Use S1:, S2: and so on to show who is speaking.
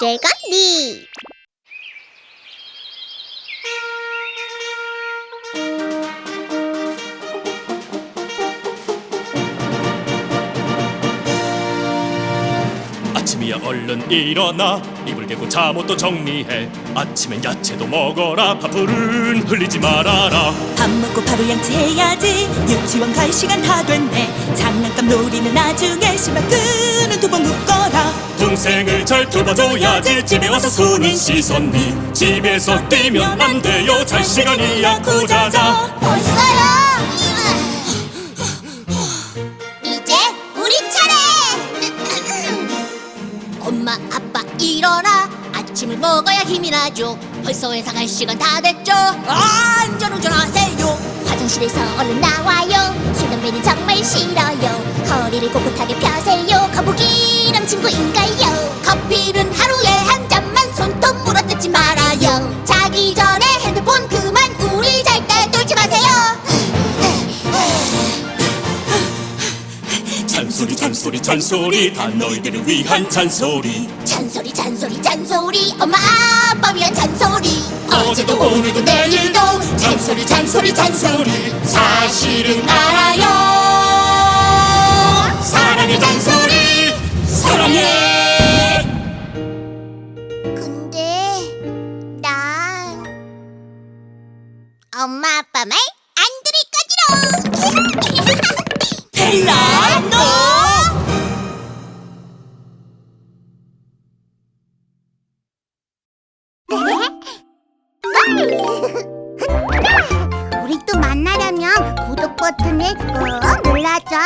S1: 재건디. 아침이야 얼른 일어나. 이불 개고 잠옷도 정리해. 아침엔 야채도 먹어라. 밥풀은 흘리지 말아라.
S2: 밥 먹고 바로 양치해야지. 유치원 갈 시간 다 됐네. 장난감 놀이는 나중에 심발 끈은 두번 웃고 라
S1: 동생을 잘 돌봐줘야지 집에 와서 손은 씻었니 집에서 뛰면 안 돼요 잘 시간이야 고자자
S3: 벌써요? 이제 우리 차례! 엄마, 아빠 일어나! 아침을 먹어야 힘이 나죠. 벌써 회사 갈 시간 다 됐죠.
S2: 안전운전하세요
S3: 화장실에서 얼른 나와요. 술 담배는 정말 싫어요. 허리를 꼿꼿하게 펴세요. 거북이랑 친구인가요? 커피는 하루에 한 잔만 손톱 물어뜯지 말아요. 자기 전에 핸드폰 그만 우리 잘때 놀지 마세요.
S1: 잔소리 잔소리 잔소리. 다 너희들을 위한 잔소리.
S3: 잔소리 잔소리 잔소리. 엄마 아빠 위한 잔소리.
S1: 어제도 오늘도 내일도 잔소리 잔소리 잔소리. 사실은 알아
S3: 엄마 아빠 말 안 들을 거지롱
S2: 벨라 너!
S3: 우리 또 만나려면 구독 버튼을 꼭 눌러줘.